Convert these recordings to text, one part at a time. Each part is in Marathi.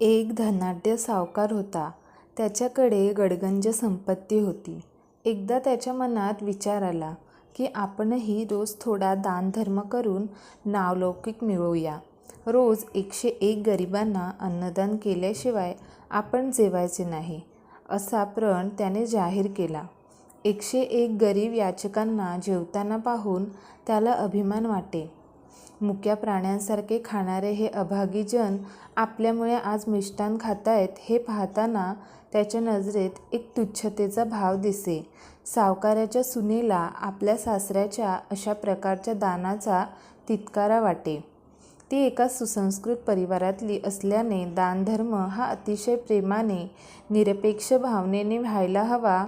एक धनाढ्य सावकार होता. त्याच्याकडे गडगंज संपत्ती होती. एकदा त्याच्या मनात विचार आला की आपणही रोज थोडा दानधर्म करून नावलौकिक मिळवूया. रोज एकशे एक गरिबांना अन्नदान केल्याशिवाय आपण जेवायचे नाही, असा प्रण त्याने जाहीर केला. एकशे एक गरीब याचकांना जेवताना पाहून त्याला अभिमान वाटे. मुक्या प्राण्यांसारखे खाणारे हे अभागी जन आपल्यामुळे आज मिष्टान्न खातायत हे पाहताना त्याच्या नजरेत एक तुच्छतेचा भाव दिसे. सावकाराच्या सुनेला आपल्या सासऱ्याच्या अशा प्रकारच्या दानाचा तितकारा वाटे. ती एका सुसंस्कृत परिवारातली असल्याने दानधर्म हा अतिशय प्रेमाने, निरपेक्ष भावनेने व्हायला हवा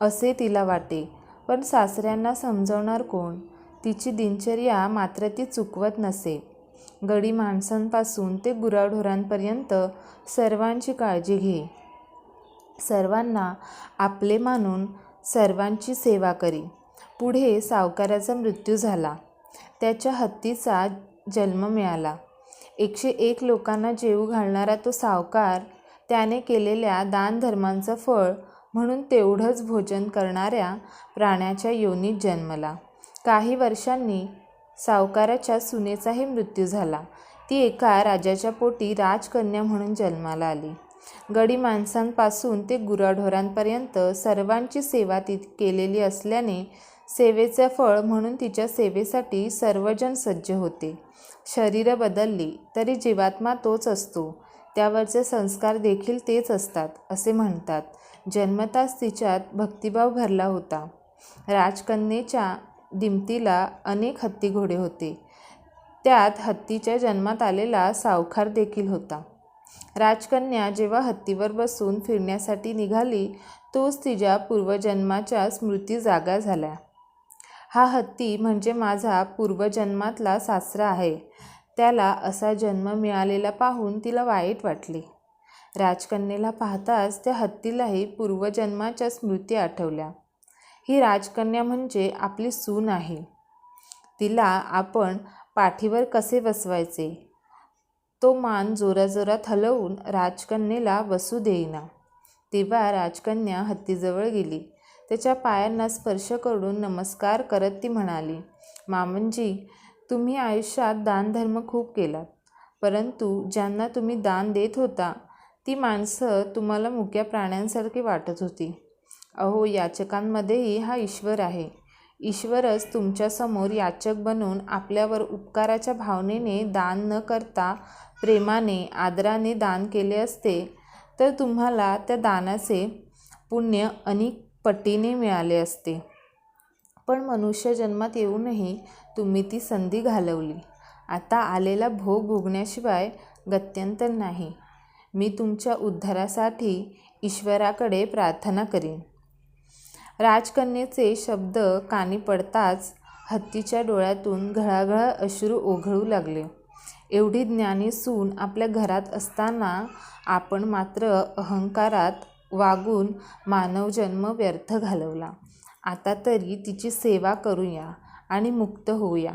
असे तिला वाटे. पण सासऱ्यांना समजावणार कोण? तिची दिनचर्या मात्र ती चुकवत नसे. गडी माणसांपासून ते गुराढोरांपर्यंत सर्वांची काळजी घे. सर्वांना आपले मानून सर्वांची सेवा करी. पुढे सावकाराचा मृत्यू झाला. त्याच्या हत्तीचा जन्म मिळाला. एकशे एक लोकांना जेवू घालणारा तो सावकार त्याने केलेल्या दानधर्मांचं फळ म्हणून तेवढंच भोजन करणाऱ्या प्राण्याच्या योनीत जन्मला. काही वर्षांनी सावकाराच्या सुनेचाही मृत्यू झाला. ती एका राजाच्या पोटी राजकन्या म्हणून जन्माला आली. गडी माणसांपासून ते गुराढोरांपर्यंत सर्वांची सेवा ती केलेली असल्याने सेवेचे फळ म्हणून तिच्या सेवेसाठी सर्वजण सज्ज होते. शरीरं बदलली तरी जीवात्मा तोच असतो. त्यावरचे संस्कार देखील तेच असतात, असे म्हणतात. जन्मताच तिच्यात भक्तिभाव भरला होता. राजकन्येच्या दिमतीला अनेक हत्ती-घोडे होते. त्यात हत्तीच्या जन्मात आलेला सावकार देखील होता. राजकन्या जेव्हा हत्तीवर बसून फिरण्यासाठी निघाली तोच तिच्या पूर्वजन्माच्या स्मृती जागा झाल्या. हा हत्ती म्हणजे माझा पूर्वजन्मातला सासरा आहे. त्याला असा जन्म मिळालेला पाहून तिला वाईट वाटले. राजकन्येला पाहताच त्या हत्तीलाही पूर्वजन्माच्या स्मृती आठवल्या. ही राजकन्या म्हणजे आपली सून आहे. तिला आपण पाठीवर कसे बसवायचे? तो मान जोराजोरात हलवून राजकन्येला बसू देईना. तेव्हा राजकन्या हत्तीजवळ गेली. त्याच्या पायांना स्पर्श करून नमस्कार करत ती म्हणाली, मामंजी, तुम्ही आयुष्यात दानधर्म खूप केलात. परंतु ज्यांना तुम्ही दान देत होता ती माणसं तुम्हाला मुक्या प्राण्यांसारखी वाटत होती. अहो, याचकांमध्येही हा ईश्वर आहे. ईश्वरच तुमच्यासमोर याचक बनून आपल्यावर उपकाराच्या भावनेने दान न करता प्रेमाने, आदराने दान केले असते तर तुम्हाला त्या दानाचे पुण्य अनेक पटीने मिळाले असते. पण मनुष्य जन्मात येऊनही तुम्ही ती संधी घालवली. आता आलेला भोग भोगण्याशिवाय गत्यंतर नाही. मी तुमच्या उद्धारासाठी ईश्वराकडे प्रार्थना करीन. राजकन्येचे शब्द कानी पडताच हत्तीच्या डोळ्यातून घळाघळा अश्रू ओघळू लागले. एवढी ज्ञानी सून आपल्या घरात असताना आपण मात्र अहंकारात वागून मानवजन्म व्यर्थ घालवला. आता तरी तिची सेवा करूया आणि मुक्त होऊया.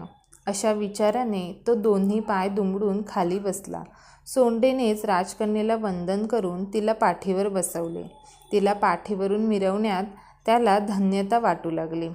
अशा विचाराने तो दोन्ही पाय दुमडून खाली बसला. सोंडेनेच राजकन्येला वंदन करून तिला पाठीवर बसवले. तिला पाठीवरून मिरवण्यात त्याला धन्यता वाटू लागली.